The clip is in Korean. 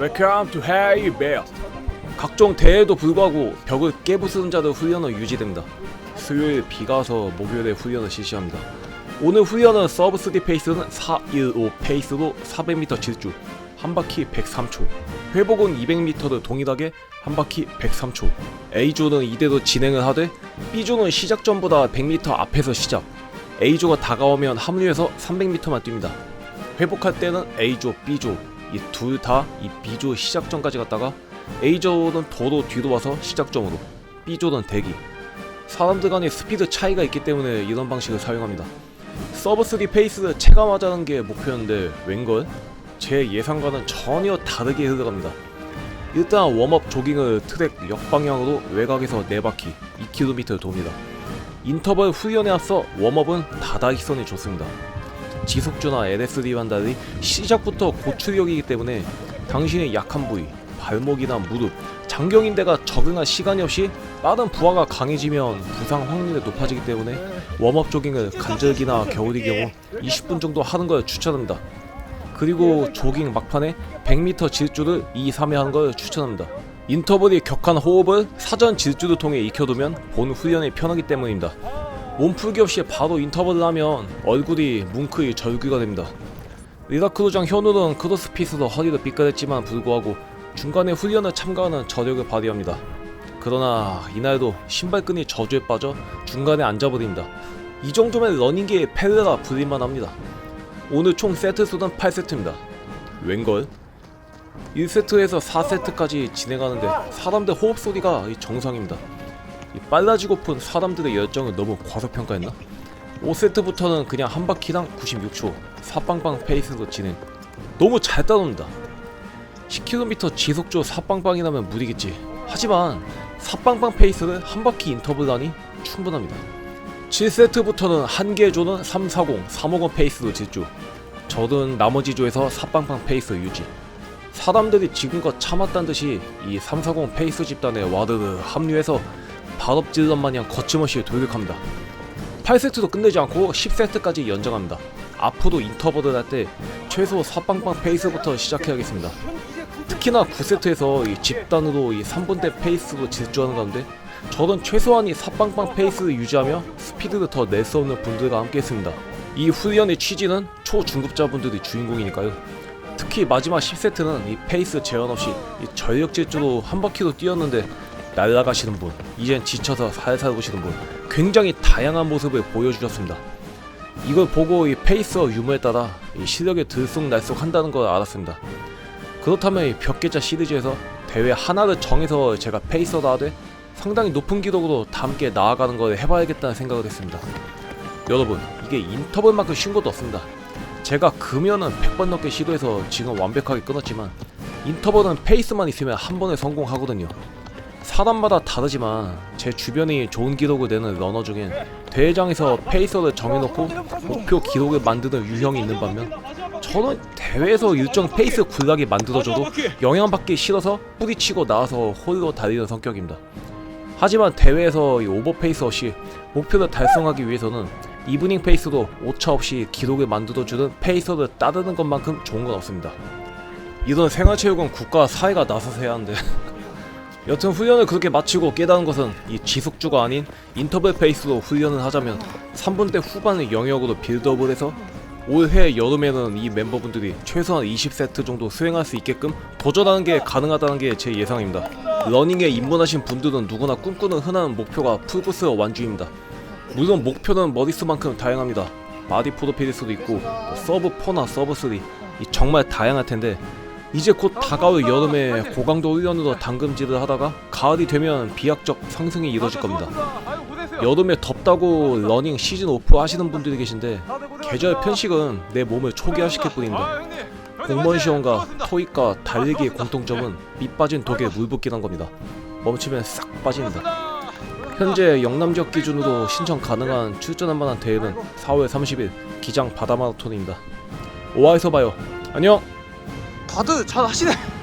Welcome to Hey Bear. 각종 대회에도 불구하고 벽을 깨부수는 자들 훈련은 유지됩니다. 수요일 비가 와서 목요일에 훈련을 실시합니다. 오늘 훈련은 서브 3 페이스는 415 페이스로 400m 질주, 한 바퀴 103초. 회복은 200m를 동일하게 한 바퀴 103초. A조는 이대로 진행을 하되 B조는 시작 전보다 100m 앞에서 시작. A조가 다가오면 합류해서 300m만 뜁니다. 회복할 때는 A조, B조 이 둘 다 이 B조 시작점까지 갔다가 A조는 도로 뒤로 와서 시작점으로 B조는 대기. 사람들 간의 스피드 차이가 있기 때문에 이런 방식을 사용합니다. 서브 3 페이스를 체감하자는 게 목표였는데 웬걸? 제 예상과는 전혀 다르게 흘러갑니다. 일단 웜업 조깅을 트랙 역방향으로 외곽에서 4바퀴 2km를 돕니다. 인터벌 훈련에 앞서 웜업은 다다익선이 좋습니다 지속주나 LSD와는 달리 시작부터 고출력이기 때문에 당신의 약한 부위, 발목이나 무릎, 장경인대가 적응할 시간이 없이 빠른 부하가 강해지면 부상 확률이 높아지기 때문에 웜업 조깅을 간절기나 겨울의 경우 20분 정도 하는 걸 추천합니다. 그리고 조깅 막판에 100m 질주를 2, 3회 하는 걸 추천합니다. 인터벌이 격한 호흡을 사전 질주를 통해 익혀두면 본 훈련에 편하기 때문입니다. 몸풀기 없이 바로 인터벌을 하면 얼굴이 뭉클히 절규가 됩니다. 리라크루장 현우는 크로스핏으로 허리를 삐끗했지만 불구하고 중간에 훈련을 참가하는 저력을 발휘합니다. 그러나 이날도 신발끈이 저주에 빠져 중간에 앉아버립니다. 이 정도면 러닝계의 페레라 불릴만 합니다. 오늘 총 세트 수는 8세트입니다. 웬걸? 1세트에서 4세트까지 진행하는데 사람 들 호흡 소리가 정상입니다. 이 빨라지고픈 사람들의 열정을 너무 과소평가했나? 5세트부터는 그냥 한 바퀴당 96초 사빵빵 페이스로 진행 너무 잘 따놓는다. 10km 지속조 사빵빵이라면 무리겠지. 하지만 사빵빵 페이스를 한 바퀴 인터벌하니 충분합니다. 7세트부터는 한개 조는 340, 350 페이스로 질주. 저는 나머지 조에서 사빵빵 페이스 유지. 사람들이 지금껏 참았단 듯이 이 340 페이스 집단에 와르르 합류해서 발업질런 마냥 거침없이 돌격합니다. 8세트도 끝내지 않고 10세트까지 연장합니다. 앞으로 인터벌을 할 때 최소 4빵빵 페이스부터 시작해야겠습니다. 특히나 9세트에서 이 집단으로 이 3분대 페이스로 질주하는 가운데 저는 최소한 이 4빵빵 페이스를 유지하며 스피드를 더 낼 수 없는 분들과 함께 했습니다. 이 훈련의 취지는 초중급자분들이 주인공이니까요. 특히 마지막 10세트는 이 페이스 제한 없이 이 전력 질주로 한 바퀴도 뛰었는데 날아가시는 분, 이젠 지쳐서 살살 오시는 분, 굉장히 다양한 모습을 보여주셨습니다. 이걸 보고 이 페이스와 유무에 따라 이 실력이 들쑥날쑥 한다는 걸 알았습니다. 그렇다면 이 벽계자 시리즈에서 대회 하나를 정해서 제가 페이서다 하되 상당히 높은 기록으로 다 함께 나아가는 걸 해봐야겠다는 생각을 했습니다. 여러분, 이게 인터벌만큼 쉬운 것도 없습니다. 제가 금연은 100번 넘게 시도해서 지금 완벽하게 끊었지만 인터벌은 페이스만 있으면 한 번에 성공하거든요. 사람마다 다르지만 제 주변이 좋은 기록을 내는 러너 중엔 대회장에서 페이서를 정해놓고 목표 기록을 만드는 유형이 있는 반면 저는 대회에서 일정 페이스 굴락이 만들어져도 영향받기 싫어서 뿌리치고 나와서 홀로 달리는 성격입니다. 하지만 대회에서 이 오버페이스 없이 목표를 달성하기 위해서는 이브닝 페이스도 오차 없이 기록을 만들어주는 페이서를 따르는 것만큼 좋은 건 없습니다. 이런 생활체육은 국가 사회가 나서서 해야 하는데 여튼 훈련을 그렇게 마치고 깨달은 것은 이 지속주가 아닌 인터벌 페이스로 훈련을 하자면 3분대 후반의 영역으로 빌드업을 해서 올해 여름에는 이 멤버분들이 최소한 20세트 정도 수행할 수 있게끔 도전하는 게 가능하다는 게 제 예상입니다. 러닝에 입문하신 분들은 누구나 꿈꾸는 흔한 목표가 풀코스 완주입니다. 물론 목표는 머릿수만큼 다양합니다. 바디 포도피리스도 있고 뭐 서브 4나 서브 3이 정말 다양할 텐데 이제 곧 다가올 여름에 고강도 훈련으로 당금질을 하다가 가을이 되면 비약적 상승이 이뤄질 겁니다. 여름에 덥다고 러닝 시즌 오프 하시는 분들이 계신데 계절 편식은 내 몸을 초기화시킬 뿐입니다. 공무원 시험과 토익과 달리기의 공통점은 밑 빠진 독에 물 붓기란 겁니다. 멈추면 싹 빠집니다. 현재 영남 지역 기준으로 신청 가능한 출전할 만한 대회는 4월 30일 기장 바다 마라톤입니다. 오하에서 봐요. 안녕. 다들 잘 하시네.